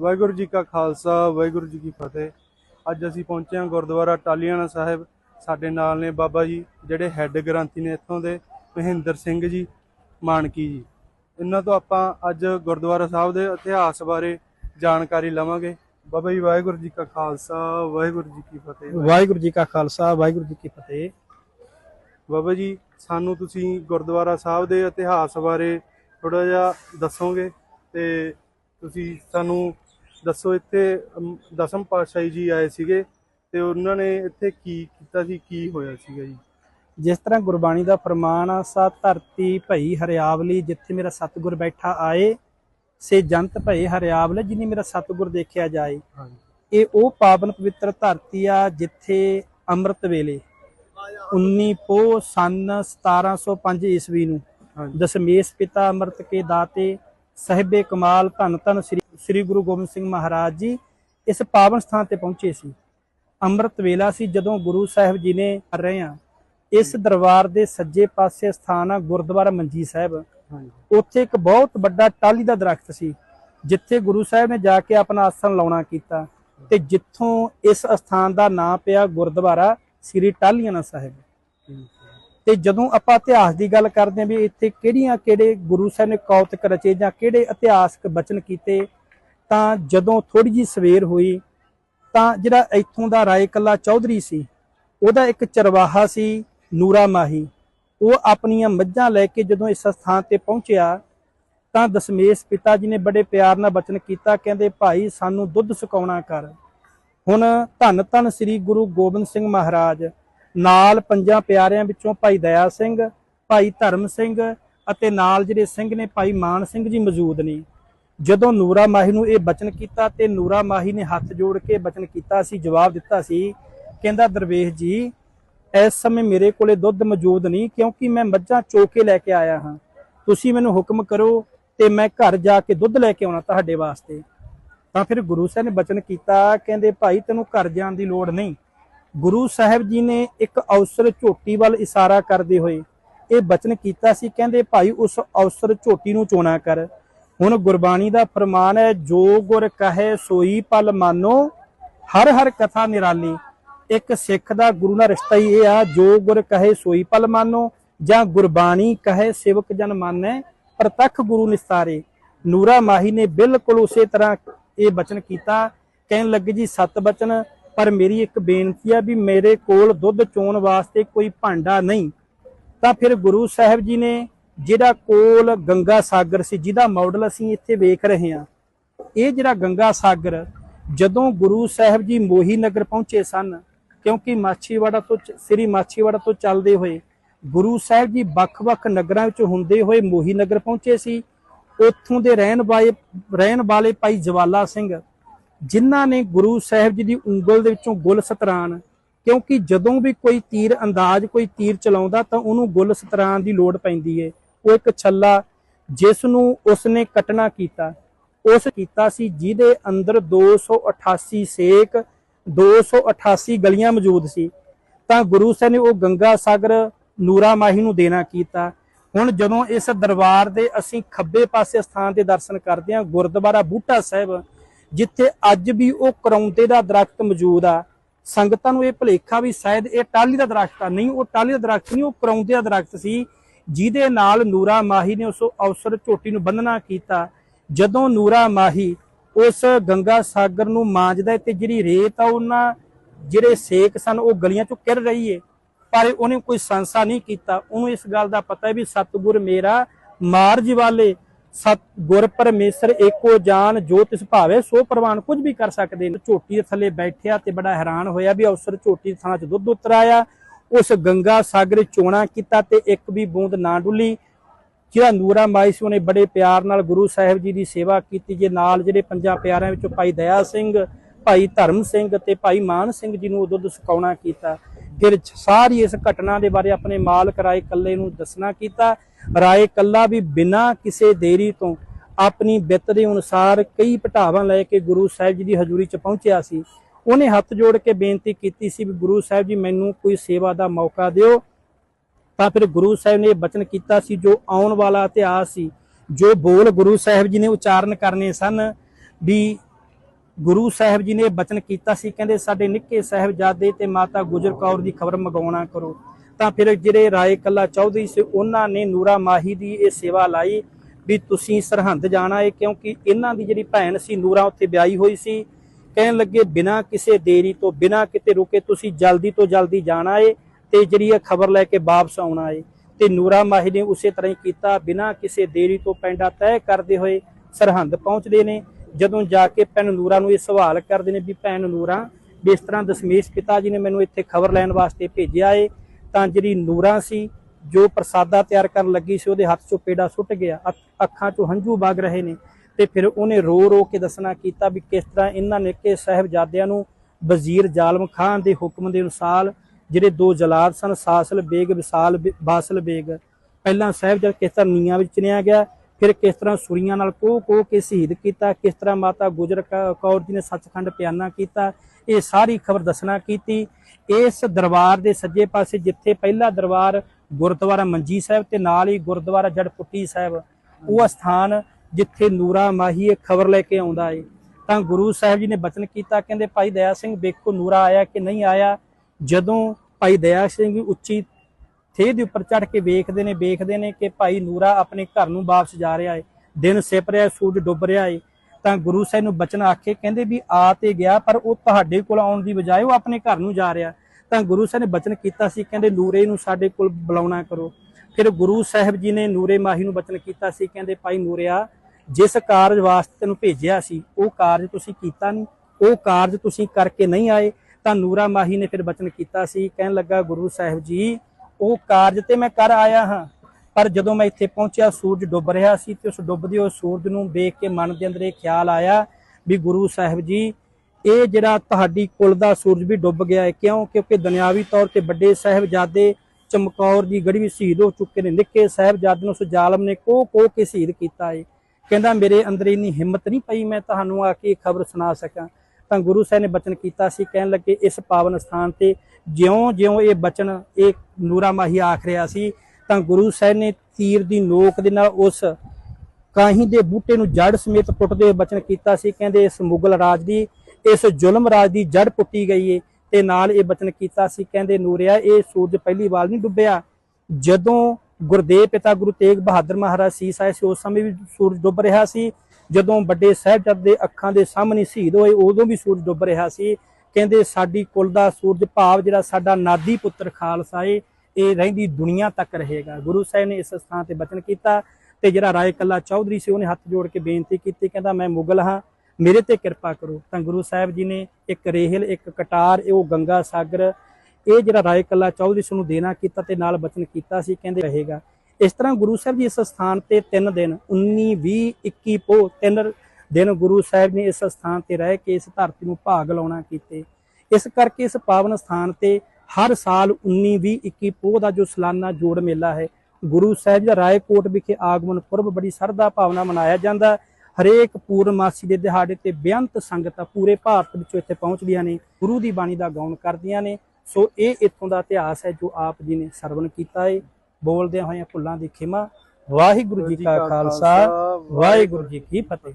ਵਾਹਿਗੁਰੂ ਜੀ ਕਾ ਖਾਲਸਾ ਵਾਹਿਗੁਰੂ ਜੀ ਕੀ ਫਤਿਹ। ਅੱਜ ਅਸੀਂ ਪਹੁੰਚੇ ਹਾਂ ਗੁਰਦੁਆਰਾ ਟਾਲੀਆਣਾ ਸਾਹਿਬ। ਸਾਡੇ ਨਾਲ ਨੇ ਬਾਬਾ ਜੀ ਜਿਹੜੇ ਹੈੱਡ ਗ੍ਰੰਥੀ ਨੇ ਇੱਥੋਂ ਦੇ ਮਹਿੰਦਰ ਸਿੰਘ ਜੀ ਮਾਨਕੀ ਜੀ। ਇਹਨਾਂ ਤੋਂ ਆਪਾਂ ਅੱਜ ਗੁਰਦੁਆਰਾ ਸਾਹਿਬ ਦੇ ਇਤਿਹਾਸ ਬਾਰੇ ਜਾਣਕਾਰੀ ਲਵਾਂਗੇ। ਬਾਬਾ ਜੀ ਵਾਹਿਗੁਰੂ ਜੀ ਕਾ ਖਾਲਸਾ ਵਾਹਿਗੁਰੂ ਜੀ ਕੀ ਫਤਿਹ। ਵਾਹਿਗੁਰੂ ਜੀ ਕਾ ਖਾਲਸਾ ਵਾਹਿਗੁਰੂ ਜੀ ਕੀ ਫਤਿਹ। ਬਾਬਾ ਜੀ ਸਾਨੂੰ ਤੁਸੀਂ ਗੁਰਦੁਆਰਾ ਸਾਹਿਬ ਦੇ ਇਤਿਹਾਸ ਬਾਰੇ ਥੋੜਾ ਜਿਹਾ ਦੱਸੋਗੇ ਤੇ ਤੁਸੀਂ ਸਾਨੂੰ ਦੱਸੋ ਇੱਥੇ ਅਮ, ਦਸਮ ਪਾਤਸ਼ਾਹੀ ਜੀ ਆਏ ਸੀਗੇ ਤੇ ਉਹਨਾਂ ਨੇ ਇੱਥੇ ਕੀ ਕੀਤਾ ਸੀ ਕੀ ਹੋਇਆ ਸੀਗਾ ਜੀ? ਜਿਸ ਤਰ੍ਹਾਂ ਗੁਰਬਾਣੀ ਦਾ ਫਰਮਾਨ ਆ ਸਾ ਧਰਤੀ ਭਈ ਹਰਿਆਵਲੀ ਜਿੱਥੇ ਮੇਰਾ ਸਤਿਗੁਰ ਬੈਠਾ ਆਏ ਸੇ ਜੰਤ ਭਈ ਹਰਿਆਵਲ ਜਿਨੀ ਮੇਰਾ ਸਤਿਗੁਰ ਦੇਖਿਆ ਜਾਏ। ਹਾਂਜੀ। ਇਹ ਉਹ ਪਾਵਨ ਪਵਿੱਤਰ ਧਰਤੀ ਆ ਜਿੱਥੇ ਅੰਮ੍ਰਿਤ ਵੇਲੇ 19 ਪੋ ਸਨ 1705 ਈਸਵੀ ਨੂੰ ਹਾਂਜੀ। ਦਸ਼ਮੇਸ਼ ਪਿਤਾ ਅੰਮ੍ਰਿਤ ਕੇ ਦਾਤੇ ਸਹਿਬੇ ਕਮਾਲ ਧੰਨ ਧੰਨ ਸ੍ਰੀ ਸ੍ਰੀ ਗੁਰੂ ਗੋਬਿੰਦ ਸਿੰਘ ਮਹਾਰਾਜ ਜੀ ਇਸ ਪਾਵਨ ਸਥਾਨ ਤੇ ਪਹੁੰਚੇ ਸੀ। ਅੰਮ੍ਰਿਤ ਵੇਲਾ ਸੀ ਜਦੋਂ ਗੁਰੂ ਸਾਹਿਬ ਜੀ ਨੇ ਕਰ ਰਹੇ ਆ ਇਸ ਦਰਬਾਰ ਦੇ ਸੱਜੇ ਪਾਸੇ ਸਥਾਨ ਆ ਗੁਰਦੁਆਰਾ ਮੰਜੀ ਸਾਹਿਬ। ਉੱਥੇ ਇੱਕ ਬਹੁਤ ਵੱਡਾ ਟਾਲੀ ਦਾ ਦਰਖਤ ਸੀ ਜਿੱਥੇ ਗੁਰੂ ਸਾਹਿਬ ਨੇ ਜਾ ਕੇ ਆਪਣਾ ਆਸਣ ਲਾਉਣਾ ਕੀਤਾ ਤੇ ਜਿੱਥੋਂ ਇਸ ਸਥਾਨ ਦਾ ਨਾਮ ਪਿਆ ਗੁਰਦੁਆਰਾ ਸ੍ਰੀ ਟਾਲੀਆਣਾ ਸਾਹਿਬ। ਤੇ ਜਦੋਂ ਆਪਾਂ ਇਤਿਹਾਸ ਦੀ ਗੱਲ ਕਰਦੇ ਹਾਂ ਵੀ ਇੱਥੇ ਕਿਹੜੀਆਂ ਕਿਹੜੇ ਗੁਰੂ ਸਾਹਿਬ ਨੇ ਕੌਤਕ ਰਚੇ ਜਾਂ ਕਿਹੜੇ ਇਤਿਹਾਸਕ ਬਚਨ ਕੀਤੇ ਤਾਂ ਜਦੋਂ ਥੋੜੀ ਜੀ ਸਵੇਰ ਹੋਈ, ਤਾਂ ਜਿਹੜਾ ਇੱਥੋਂ ਦਾ ਰਾਏ ਕੱਲਾ ਚੌਧਰੀ ਸੀ, ਉਹਦਾ ਇੱਕ ਚਰਵਾਹਾ ਸੀ, ਨੂਰਾ ਮਾਹੀ। ਉਹ ਆਪਣੀਆਂ ਮੱਝਾਂ ਲੈ ਕੇ ਜਦੋਂ ਇਸ ਸਥਾਨ ਤੇ ਪਹੁੰਚਿਆ, ਤਾਂ ਦਸ਼ਮੇਸ਼ ਪਿਤਾ ਜੀ ਨੇ ਬੜੇ ਪਿਆਰ ਨਾਲ ਬਚਨ ਕੀਤਾ, ਕਹਿੰਦੇ, ਭਾਈ, ਸਾਨੂੰ ਦੁੱਧ ਸੁਕਾਉਣਾ ਕਰ। ਹੁਣ ਧੰਨ ਧੰਨ ਸ੍ਰੀ ਗੁਰੂ ਗੋਬਿੰਦ ਸਿੰਘ ਮਹਾਰਾਜ, ਨਾਲ ਪੰਜਾਂ ਪਿਆਰਿਆਂ ਵਿੱਚੋਂ ਭਾਈ ਦਇਆ ਸਿੰਘ, ਭਾਈ ਧਰਮ ਸਿੰਘ ਅਤੇ ਨਾਲ ਜਿਹੜੇ ਸਿੰਘ ਨੇ, ਭਾਈ ਮਾਨ ਸਿੰਘ ਜੀ ਮੌਜੂਦ ਨੇ। ਜਦੋਂ ਨੂਰਾ ਮਾਹੀ ਨੂੰ ਇਹ ਬਚਨ ਕੀਤਾ ਤੇ ਨੂਰਾ ਮਾਹੀ ਨੇ ਹੱਥ ਜੋੜ ਕੇ ਬਚਨ ਕੀਤਾ ਸੀ, ਜਵਾਬ ਦਿੱਤਾ ਸੀ, ਕਹਿੰਦਾ, ਦਰਵੇਸ਼ ਜੀ, ਇਸ ਸਮੇਂ ਮੇਰੇ ਕੋਲੇ ਦੁੱਧ ਮੌਜੂਦ ਨਹੀਂ, ਕਿਉਂਕਿ ਮੈਂ ਮੱਝਾਂ ਚੋ ਕੇ ਲੈ ਕੇ ਆਇਆ ਹਾਂ। ਤੁਸੀਂ ਮੈਨੂੰ ਹੁਕਮ ਕਰੋ ਤੇ ਮੈਂ ਘਰ ਜਾ ਕੇ ਦੁੱਧ ਲੈ ਕੇ ਆਉਣਾ ਤੁਹਾਡੇ ਵਾਸਤੇ। ਤਾਂ ਫਿਰ ਗੁਰੂ ਸਾਹਿਬ ਨੇ ਬਚਨ ਕੀਤਾ, ਕਹਿੰਦੇ, ਭਾਈ, ਤੈਨੂੰ ਘਰ ਜਾਣ ਦੀ ਲੋੜ ਨਹੀਂ। ਗੁਰੂ ਸਾਹਿਬ ਜੀ ਨੇ ਇੱਕ ਅਵਸਰ ਝੋਟੀ ਵੱਲ ਇਸ਼ਾਰਾ ਕਰਦੇ ਹੋਏ ਇਹ ਬਚਨ ਕੀਤਾ ਸੀ, ਕਹਿੰਦੇ, ਭਾਈ, ਉਸ ਅਵਸਰ ਝੋਟੀ ਨੂੰ ਚੋਣਾ ਕਰ। ਹੁਣ ਗੁਰਬਾਣੀ ਦਾ ਫਰਮਾਨ ਹੈ, ਜੋ ਗੁਰ ਕਹੇ ਸੋਈ ਪਲ ਮਾਨੋ, ਹਰ ਹਰ ਕਥਾ ਨਿਰਾਲੀ। ਇੱਕ ਸਿੱਖ ਦਾ ਗੁਰੂ ਨਾਲ ਰਿਸ਼ਤਾ ਹੀ ਇਹ ਆ, ਜੋ ਗੁਰ ਕਹੇ ਸੋਈ ਪਲ ਮਾਨੋ, ਜਾਂ ਗੁਰਬਾਣੀ ਕਹੇ ਸੇਵਕ ਜਨ ਮਾਨੈ, ਪ੍ਰਤੱਖ ਗੁਰੂ ਨਿਸਤਾਰੇ। ਨੂਰਾ ਮਾਹੀ ਨੇ ਬਿਲਕੁਲ ਉਸੇ ਤਰ੍ਹਾਂ ਇਹ ਬਚਨ ਕੀਤਾ। ਕਹਿਣ ਲੱਗੇ, ਜੀ, ਸਤ ਬਚਨ, ਪਰ ਮੇਰੀ ਇੱਕ ਬੇਨਤੀ ਆ ਵੀ ਮੇਰੇ ਕੋਲ ਦੁੱਧ ਚੋਣ ਵਾਸਤੇ ਕੋਈ ਭਾਂਡਾ ਨਹੀਂ। ਤਾਂ ਫਿਰ ਗੁਰੂ ਸਾਹਿਬ ਜੀ ਨੇ ਜਿਹੜਾ ਕੋਲ ਗੰਗਾ ਸਾਗਰ ਸੀ, ਜਿਹਦਾ ਮਾਡਲ ਅਸੀਂ ਇੱਥੇ ਵੇਖ ਰਹੇ ਹਾਂ, ਇਹ ਜਿਹੜਾ ਗੰਗਾ ਸਾਗਰ ਜਦੋਂ ਗੁਰੂ ਸਾਹਿਬ ਜੀ ਮੋਹੀ ਨਗਰ ਪਹੁੰਚੇ ਸਨ, ਕਿਉਂਕਿ ਮਾਛੀਵਾੜਾ ਤੋਂ ਚ- ਸ੍ਰੀ ਮਾਛੀਵਾੜਾ ਤੋਂ ਚੱਲਦੇ ਹੋਏ, ਗੁਰੂ ਸਾਹਿਬ ਜੀ ਵੱਖ-ਵੱਖ ਨਗਰਾਂ ਵਿੱਚ ਹੁੰਦੇ ਹੋਏ ਮੋਹੀ ਨਗਰ ਪਹੁੰਚੇ ਸੀ, ਉੱਥੋਂ ਦੇ ਰਹਿਣ ਵਾਲੇ ਰਹਿਣ ਵਾਲੇ ਭਾਈ ਜਵਾਲਾ ਸਿੰਘ, ਜਿਨ੍ਹਾਂ ਨੇ ਗੁਰੂ ਸਾਹਿਬ ਜੀ ਦੀ ਉਂਗਲ ਦੇ ਵਿੱਚੋਂ ਗੁਲ ਸਤਰਾਨ ਕਿਉਂਕਿ ਜਦੋਂ ਵੀ ਕੋਈ ਤੀਰ ਅੰਦਾਜ਼, ਕੋਈ ਤੀਰ ਚਲਾਉਂਦਾ ਤਾਂ ਉਹਨੂੰ ਗੁਲ ਸਤਰਾਨ ਦੀ ਲੋੜ ਪੈਂਦੀ ਏ। ਉਹ ਇੱਕ ਛੱਲਾ ਜਿਸ ਨੂੰ ਉਸਨੇ ਕੱਟਣਾ ਕੀਤਾ। ਉਸ ਕੀਤਾ ਸੀ ਜਿਹਦੇ ਅੰਦਰ 288 ਸੇਕ 288 ਗਲੀਆਂ ਮੌਜੂਦ ਸੀ। ਤਾਂ ਗੁਰੂ ਸਾਹਿਬ ਨੇ ਉਹ ਗੰਗਾ ਸਾਗਰ ਨੂਰਾ ਮਾਹੀ ਨੂੰ ਦੇਣਾ ਕੀਤਾ। ਹੁਣ ਜਦੋਂ ਇਸ ਦਰਬਾਰ ਦੇ ਅਸੀਂ ਖੱਬੇ ਪਾਸੇ ਸਥਾਨ ਤੇ ਦਰਸ਼ਨ ਕਰਦੇ ਹਾਂ, ਗੁਰਦੁਆਰਾ ਬੂਟਾ ਸਾਹਿਬ, ਜਿੱਥੇ ਅੱਜ ਵੀ ਉਹ ਕਰੌਂਤੇ ਦਾ ਦਰਖਤ ਮੌਜੂਦ ਆ। ਸੰਗਤਾਂ ਨੂੰ ਇਹ ਭੁਲੇਖਾ ਵੀ ਸ਼ਾਇਦ ਇਹ ਟਾਲੀ ਦਾ ਦਰਖਤ ਆ। ਨਹੀਂ, ਉਹ ਟਾਲੀ ਦਾ ਦਰਖਤ ਨਹੀਂ, ਉਹ ਕਰੌਂਤੇ ਦਾ ਦਰਖਤ ਸੀ। ਜਿਹਦੇ ਨਾਲ ਨੂਰਾ ਮਾਹੀ ਨੇ ਉਸ ਅਵਸਰ ਝੋਟੀ ਨੂੰ ਬੰਨਣਾ ਕੀਤਾ। ਜਦੋਂ ਨੂਰਾ ਮਾਹੀ ਉਸ ਗੰਗਾ ਸਾਗਰ ਨੂੰ ਮਾਂਜਦਾ ਤੇ ਜਿਹੜੀ ਰੇਤ ਆ ਉਹਨਾਂ ਜਿਹੜੇ ਸੇਕ ਸਨ, ਉਹ ਗਲੀਆਂ ਚੋਂ ਕਿਰ ਰਹੀ ਏ। ਪਰ ਉਹਨੇ ਕੋਈ ਸੰਸਾ ਨਹੀਂ ਕੀਤਾ। ਉਹਨੂੰ ਇਸ ਗੱਲ ਦਾ ਪਤਾ ਹੈ ਵੀ ਸਤਿਗੁਰ ਮੇਰਾ ਮਾਰਜ ਵਾਲੇ ਸਤ, ਗੁਰ ਪਰਮੇਸ਼ਰ ਏਕੋ ਜਾਨ, ਜੋ ਤਿਸ ਭਾਵੇ ਸੋ ਪ੍ਰਵਾਨ, ਕੁਝ ਵੀ ਕਰ ਸਕਦੇ ਨੇ। ਝੋਟੀ ਦੇ ਥੱਲੇ ਬੈਠਿਆ ਤੇ ਬੜਾ ਹੈਰਾਨ ਹੋਇਆ ਵੀ ਅਵਸਰ ਝੋਟੀ ਥਾਂ 'ਚ ਦੁੱਧ ਉਤਰ ਆਇਆ। ਉਸ ਗੰਗਾ ਸਾਗਰ ਚੋਣਾ ਕੀਤਾ ਤੇ ਇੱਕ ਵੀ ਬੂੰਦ ਨਾ ਡੁੱਲੀ। ਜਿਹੜਾ ਨੂਰਾ ਮਾਈ ਸੀ, ਉਹਨੇ ਬੜੇ ਪਿਆਰ ਨਾਲ ਗੁਰੂ ਸਾਹਿਬ ਜੀ ਦੀ ਸੇਵਾ ਕੀਤੀ। ਜੇ ਨਾਲ ਜਿਹੜੇ ਪੰਜਾਂ ਪਿਆਰਿਆਂ ਵਿੱਚੋਂ ਭਾਈ ਦਇਆ ਸਿੰਘ, ਭਾਈ ਧਰਮ ਸਿੰਘ ਤੇ ਭਾਈ ਮਾਨ ਸਿੰਘ ਜੀ ਨੂੰ ਦੁੱਧ ਸੁਕਾਉਣਾ ਕੀਤਾ। ਫਿਰ ਸਾਰੀ ਇਸ ਘਟਨਾ ਦੇ ਬਾਰੇ ਆਪਣੇ ਮਾਲਕ ਰਾਏ ਕੱਲੇ ਨੂੰ ਦੱਸਣਾ ਕੀਤਾ। ਰਾਏ ਕੱਲਾ ਵੀ ਬਿਨਾਂ ਕਿਸੇ ਦੇਰੀ ਤੋਂ ਆਪਣੀ ਬਿੱਤ ਦੇ ਅਨੁਸਾਰ ਕਈ ਪਟਾਵਾਂ ਲੈ ਕੇ ਗੁਰੂ ਸਾਹਿਬ ਜੀ ਦੀ ਹਜ਼ੂਰੀ 'ਚ ਪਹੁੰਚਿਆ ਸੀ। ਉਹਨੇ ਹੱਥ ਜੋੜ ਕੇ ਬੇਨਤੀ ਕੀਤੀ ਸੀ ਵੀ ਗੁਰੂ ਸਾਹਿਬ ਜੀ ਮੈਨੂੰ ਕੋਈ ਸੇਵਾ ਦਾ ਮੌਕਾ ਦਿਓ। ਤਾਂ ਫਿਰ ਗੁਰੂ ਸਾਹਿਬ ਨੇ ਇਹ ਬਚਨ ਕੀਤਾ ਸੀ, ਜੋ ਆਉਣ ਵਾਲਾ ਇਤਿਹਾਸ ਸੀ, ਜੋ ਬੋਲ ਗੁਰੂ ਸਾਹਿਬ ਜੀ ਨੇ ਉਚਾਰਨ ਕਰਨੇ ਸਨ, ਵੀ ਗੁਰੂ ਸਾਹਿਬ ਜੀ ਨੇ ਬਚਨ ਕੀਤਾ ਸੀ, ਕਹਿੰਦੇ ਸਾਡੇ ਨਿੱਕੇ ਸਾਹਿਬਜ਼ਾਦੇ ਤੇ ਮਾਤਾ ਗੁਜਰ ਕੌਰ ਦੀ ਖਬਰ ਮੰਗਾਉਣਾ ਕਰੋ। ਤਾਂ ਫਿਰ ਜਿਹੜੇ ਰਾਏ ਕੱਲਾ ਚੌਧਰੀ ਸੀ, ਉਹਨਾਂ ਨੇ ਨੂਰਾ ਮਾਹੀ ਦੀ ਇਹ ਸੇਵਾ ਲਾਈ, ਵੀ ਤੁਸੀਂ ਸਰਹੰਦ ਜਾਣਾ ਹੈ ਕਿਉਂਕਿ ਇਹਨਾਂ ਦੀ ਜਿਹੜੀ ਭੈਣ ਸੀ, ਨੂਰਾ ਉੱਥੇ ਵਿਆਹੀ ਹੋਈ ਸੀ। ਕਹਿਣ ਲੱਗੇ, ਬਿਨਾਂ ਕਿਸੇ ਦੇਰੀ ਤੋਂ, ਬਿਨਾਂ ਕਿਤੇ ਰੁਕੇ ਤੁਸੀਂ ਜਲਦੀ ਤੋਂ ਜਲਦੀ ਜਾਣਾ ਏ ਤੇ ਜਿਹੜੀ ਇਹ ਖਬਰ ਲੈ ਕੇ ਵਾਪਸ ਆਉਣਾ ਏ ਤੇ ਨੂਰਾ ਮਾਹੀ ਨੇ ਉਸੇ ਤਰ੍ਹਾਂ ਹੀ ਕੀਤਾ। ਬਿਨਾਂ ਕਿਸੇ ਦੇਰੀ ਤੋਂ ਪੈਂਡਾ ਤੈਅ ਕਰਦੇ ਹੋਏ ਸਰਹੰਦ ਪਹੁੰਚਦੇ ਨੇ। ਜਦੋਂ ਜਾ ਕੇ ਭੈਣ ਨੂਰਾ ਨੂੰ ਇਹ ਸਵਾਲ ਕਰਦੇ ਨੇ ਵੀ, ਭੈਣ ਨੂਰਾ, ਵੀ ਇਸ ਤਰ੍ਹਾਂ ਦਸ਼ਮੇਸ਼ ਪਿਤਾ ਜੀ ਨੇ ਮੈਨੂੰ ਇੱਥੇ ਖਬਰ ਲੈਣ ਵਾਸਤੇ ਭੇਜਿਆ ਏ, ਤਾਂ ਜਿਹੜੀ ਨੂਰਾ ਸੀ, ਜੋ ਪ੍ਰਸਾਦਾ ਤਿਆਰ ਕਰਨ ਲੱਗੀ ਸੀ, ਉਹਦੇ ਹੱਥ 'ਚੋਂ ਪੇੜਾ ਸੁੱਟ ਗਿਆ ਅੱਖਾਂ 'ਚੋਂ ਹੰਝੂ ਵਗ ਰਹੇ ਨੇ। ਤੇ ਫਿਰ ਉਹਨੇ ਰੋ ਰੋ ਕੇ ਦੱਸਣਾ ਕੀਤਾ ਵੀ ਕਿਸ ਤਰ੍ਹਾਂ ਇਹਨਾਂ ਨੇ ਕਿ ਸਾਹਿਬਜ਼ਾਦਿਆਂ ਨੂੰ ਵਜ਼ੀਰ ਜ਼ਾਲਮ ਖਾਨ ਦੇ ਹੁਕਮ ਦੇ ਅਨੁਸਾਰ ਜਿਹੜੇ ਦੋ ਜਲਾਦ ਸਨ, ਸਾਸਲ ਬੇਗ, ਵਿਸਾਲ ਬੇ- ਬਾਸਲ ਬੇਗ, ਪਹਿਲਾਂ ਸਾਹਿਬਜ਼ਾਦ ਕਿਸ ਤਰ੍ਹਾਂ ਨੀਆਂ ਵਿੱਚ ਚਿਣਿਆ ਗਿਆ, ਫਿਰ ਕਿਸ ਤਰ੍ਹਾਂ ਸੁਰੀਆਂ ਨਾਲ ਕੋ ਕੋਹ ਕੇ ਸ਼ਹੀਦ ਕੀਤਾ, ਕਿਸ ਤਰ੍ਹਾਂ ਮਾਤਾ ਗੁਜਰ ਕੌਰ ਜੀ ਨੇ ਸੱਚਖੰਡ ਪਿਆਨਾ ਕੀਤਾ, ਇਹ ਸਾਰੀ ਖਬਰ ਦੱਸਣਾ ਕੀਤੀ। ਇਸ ਦਰਬਾਰ ਦੇ ਸੱਜੇ ਪਾਸੇ ਜਿੱਥੇ ਪਹਿਲਾ ਦਰਬਾਰ ਗੁਰਦੁਆਰਾ ਮੰਜੀ ਸਾਹਿਬ ਤੇ ਨਾਲ ਹੀ ਗੁਰਦੁਆਰਾ ਜੜਪੁੱਟੀ ਸਾਹਿਬ, ਉਹ ਸਥਾਨ ਜਿੱਥੇ ਨੂਰਾ ਮਾਹੀ ਇਹ ਖਬਰ ਲੈ ਕੇ ਆਉਂਦਾ ਏ। ਤਾਂ ਗੁਰੂ ਸਾਹਿਬ ਜੀ ਨੇ ਬਚਨ ਕੀਤਾ, ਕਹਿੰਦੇ, ਭਾਈ ਦਇਆ ਸਿੰਘ, ਵੇਖੋ ਨੂਰਾ ਆਇਆ ਕਿ ਨਹੀਂ ਆਇਆ? ਜਦੋਂ ਭਾਈ ਦਇਆ ਸਿੰਘ ਉੱਚੀ ਥੇ ਦੇ ਉੱਪਰ ਚੜ ਕੇ ਵੇਖਦੇ ਨੇ ਵੇਖਦੇ ਨੇ ਕਿ ਭਾਈ ਨੂਰਾ ਆਪਣੇ ਘਰ ਨੂੰ ਵਾਪਸ ਜਾ ਰਿਹਾ ਏ। ਦਿਨ ਸਿਪ ਰਿਹਾ, ਸੂਰਜ ਡੁੱਬ ਰਿਹਾ ਏ। ਤਾਂ ਗੁਰੂ ਸਾਹਿਬ ਨੂੰ ਬਚਨ ਆਖੇ, ਕਹਿੰਦੇ ਵੀ ਆ ਤੇ ਗਿਆ, ਪਰ ਉਹ ਤੁਹਾਡੇ ਕੋਲ ਆਉਣ ਦੀ ਬਜਾਏ ਉਹ ਆਪਣੇ ਘਰ ਨੂੰ ਜਾ ਰਿਹਾ। ਤਾਂ ਗੁਰੂ ਸਾਹਿਬ ਨੇ ਬਚਨ ਕੀਤਾ ਸੀ, ਕਹਿੰਦੇ, ਨੂਰੇ ਨੂੰ ਸਾਡੇ ਕੋਲ ਬੁਲਾਉਣਾ ਕਰੋ। ਫਿਰ ਗੁਰੂ ਸਾਹਿਬ ਜੀ ਨੇ ਨੂਰੇ ਮਾਹੀ ਨੂੰ ਬਚਨ ਕੀਤਾ ਸੀ, ਕਹਿੰਦੇ, ਭਾਈ ਨੂਰਿਆ ਜਿਸ ਕਾਰਜ ਵਾਸਤੇ ਤੈਨੂੰ ਭੇਜਿਆ ਸੀ, ਉਹ ਕਾਰਜ ਤੁਸੀਂ ਕੀਤਾ ਨਹੀਂ, ਉਹ ਕਾਰਜ ਤੁਸੀਂ ਕਰਕੇ ਨਹੀਂ ਆਏ, ਤਾਂ ਨੂਰਾ ਮਾਹੀ ਨੇ ਫਿਰ ਬਚਨ ਕੀਤਾ ਸੀ, ਕਹਿਣ ਲੱਗਾ, ਗੁਰੂ ਸਾਹਿਬ ਜੀ, ਉਹ ਕਾਰਜ ਤੇ ਮੈਂ ਕਰ ਆਇਆ ਹਾਂ, ਪਰ ਜਦੋਂ ਮੈਂ ਇੱਥੇ ਪਹੁੰਚਿਆ, ਸੂਰਜ ਡੁੱਬ ਰਿਹਾ ਸੀ ਤੇ ਉਸ ਡੁੱਬਦੇ ਹੋਏ ਸੂਰਜ ਨੂੰ ਵੇਖ ਕੇ ਮਨ ਦੇ ਅੰਦਰ ਇਹ ਖਿਆਲ ਆਇਆ ਵੀ ਗੁਰੂ ਸਾਹਿਬ ਜੀ, ਇਹ ਜਿਹੜਾ ਤੁਹਾਡੀ ਕੁਲ ਦਾ ਸੂਰਜ ਵੀ ਡੁੱਬ ਗਿਆ ਹੈ, ਕਿਉਂ? ਕਿਉਂਕਿ ਦੁਨਿਆਵੀ ਤੌਰ ਤੇ ਵੱਡੇ ਸਾਹਿਬਜ਼ਾਦੇ ਚਮਕੌਰ ਦੀ ਗੜੀ ਵੀ ਸ਼ਹੀਦ ਹੋ ਚੁੱਕੇ ਨੇ, ਨਿੱਕੇ ਸਾਹਿਬਜ਼ਾਦੇ ਨੂੰ ਉਸ ਜ਼ਾਲਮ ਨੇ ਕੋਹ ਕੋਹ ਕੇ ਸ਼ਹੀਦ ਕੀਤਾ ਹੈ। ਕਹਿੰਦਾ, ਮੇਰੇ ਅੰਦਰ ਇੰਨੀ ਹਿੰਮਤ ਨਹੀਂ ਪਈ ਮੈਂ ਤੁਹਾਨੂੰ ਆ ਕੇ ਖਬਰ ਸੁਣਾ ਸਕਾਂ। ਤਾਂ ਗੁਰੂ ਸਾਹਿਬ ਨੇ ਬਚਨ ਕੀਤਾ ਸੀ, ਕਹਿਣ ਲੱਗੇ, ਇਸ ਪਾਵਨ ਸਥਾਨ ਤੇ ਜਿਉਂ-ਜਿਉਂ ਇਹ ਬਚਨ, ਇਹ ਨੂਰਾ ਮਾਹੀ ਆਖ ਰਿਹਾ ਸੀ, ਤਾਂ ਗੁਰੂ ਸਾਹਿਬ ਨੇ ਤੀਰ ਦੀ ਨੋਕ ਦੇ ਨਾਲ ਉਸ ਕਾਹੀ ਦੇ ਬੂਟੇ ਨੂੰ ਜੜ ਸਮੇਤ ਪੁੱਟਦੇ ਹੋਏ ਬਚਨ ਕੀਤਾ ਸੀ। ਕਹਿੰਦੇ, ਇਸ ਮੁਗਲ ਰਾਜ ਦੀ, ਇਸ ਜ਼ੁਲਮ ਰਾਜ ਦੀ ਜੜ ਪੁੱਟੀ ਗਈ ਏ। ਤੇ ਨਾਲ ਇਹ ਬਚਨ ਕੀਤਾ ਸੀ, ਕਹਿੰਦੇ, ਨੂਰਿਆ, ਇਹ ਸੂਰਜ ਪਹਿਲੀ ਵਾਰ ਨਹੀਂ ਡੁੱਬਿਆ। ਜਦੋਂ ਗੁਰਦੇਵ ਪਿਤਾ ਗੁਰੂ ਤੇਗ ਬਹਾਦਰ ਮਹਾਰਾਜ ਸੀਸ ਆਏ ਸੀ ਉਸ ਸਮੇਂ ਵੀ ਸੂਰਜ ਡੁੱਬ ਰਿਹਾ ਸੀ। ਜਦੋਂ ਵੱਡੇ ਸਾਹਿਬਜ਼ਾਦੇ ਦੇ ਅੱਖਾਂ ਦੇ ਸਾਹਮਣੇ ਸ਼ਹੀਦ ਹੋਏ, ਉਦੋਂ ਵੀ ਸੂਰਜ ਡੁੱਬ ਰਿਹਾ ਸੀ। ਕਹਿੰਦੇ, ਸਾਡੀ ਕੁਲ ਦਾ ਸੂਰਜ ਭਾਵ ਜਿਹੜਾ ਸਾਡਾ ਨਾਦੀ ਪੁੱਤਰ ਖਾਲਸਾ ਏ, ਇਹ ਰਹਿੰਦੀ ਦੁਨੀਆ ਤੱਕ ਰਹੇਗਾ। ਗੁਰੂ ਸਾਹਿਬ ਨੇ ਇਸ ਸਥਾਨ ਤੇ ਬਚਨ ਕੀਤਾ ਤੇ ਜਿਹੜਾ ਰਾਏ ਕੱਲਾ ਚੌਧਰੀ ਸੀ, ਉਹਨੇ ਹੱਥ ਜੋੜ ਕੇ ਬੇਨਤੀ ਕੀਤੀ, ਕਹਿੰਦਾ, ਮੈਂ ਮੁਗਲ ਹਾਂ, ਮੇਰੇ ਤੇ ਕਿਰਪਾ ਕਰੋ। ਤਾਂ ਗੁਰੂ ਸਾਹਿਬ ਜੀ ਨੇ ਇੱਕ ਰੇਹਲ, ਇੱਕ ਕਟਾਰ, ਇਹ ਉਹ ਗੰਗਾ ਸਾਗਰ ਇਹ ਜਿਹੜਾ ਰਾਏ ਕੱਲਾ ਚੌਧਰੀ ਸੀ ਨੂੰ ਦੇਣਾ ਕੀਤਾ ਤੇ ਨਾਲ ਬਚਨ ਕੀਤਾ ਸੀ, ਕਹਿੰਦੇ ਰਹੇਗਾ। ਇਸ ਤਰ੍ਹਾਂ ਗੁਰੂ ਸਾਹਿਬ ਜੀ ਇਸ ਸਥਾਨ ਤੇ 3 ਦਿਨ 19 20 21 ਪੋ ਤਿੰਨ ਦਿਨ ਗੁਰੂ ਸਾਹਿਬ ਨੇ ਇਸ ਸਥਾਨ ਤੇ ਰਹਿ ਕੇ ਇਸ ਧਰਤੀ ਨੂੰ ਭਾਗ ਲਾਉਣਾ ਕੀਤੇ। ਇਸ ਕਰਕੇ ਇਸ ਪਾਵਨ ਸਥਾਨ ਤੇ ਹਰ ਸਾਲ 19 20 21 ਪੋਹ ਦਾ ਜੋ ਸਾਲਾਨਾ ਜੋੜ ਮੇਲਾ ਹੈ, ਗੁਰੂ ਸਾਹਿਬ ਦਾ ਰਾਏਕੋਟ ਵਿਖੇ ਆਗਮਨ ਪੁਰਬ ਬੜੀ ਸਰਦਾ ਭਾਵਨਾ ਮਨਾਇਆ ਜਾਂਦਾ। ਹਰੇਕ ਪੂਰਨਮਾਸੀ ਦੇ ਦਿਹਾੜੇ ਤੇ ਬੇਅੰਤ ਸੰਗਤਾਂ ਪੂਰੇ ਭਾਰਤ ਵਿੱਚੋਂ ਇੱਥੇ ਪਹੁੰਚਦੀਆਂ ਨੇ, ਗੁਰੂ ਦੀ ਬਾਣੀ ਦਾ ਗਾਉਣ ਕਰਦੀਆਂ ਨੇ। ਸੋ ਇਹ ਇੱਥੋਂ ਦਾ ਇਤਿਹਾਸ ਹੈ ਜੋ ਆਪ ਜੀ ਨੇ ਸਰਵਣ ਕੀਤਾ ਹੈ ਬੋਲਦਿਆਂ ਹੋਇਆਂ ਭੁੱਲਾਂ ਦੀ ਖਿਮਾ। ਵਾਹਿਗੁਰੂ ਜੀ ਕਾ ਖਾਲਸਾ ਵਾਹਿਗੁਰੂ ਜੀ ਕੀ ਫਤਿਹ।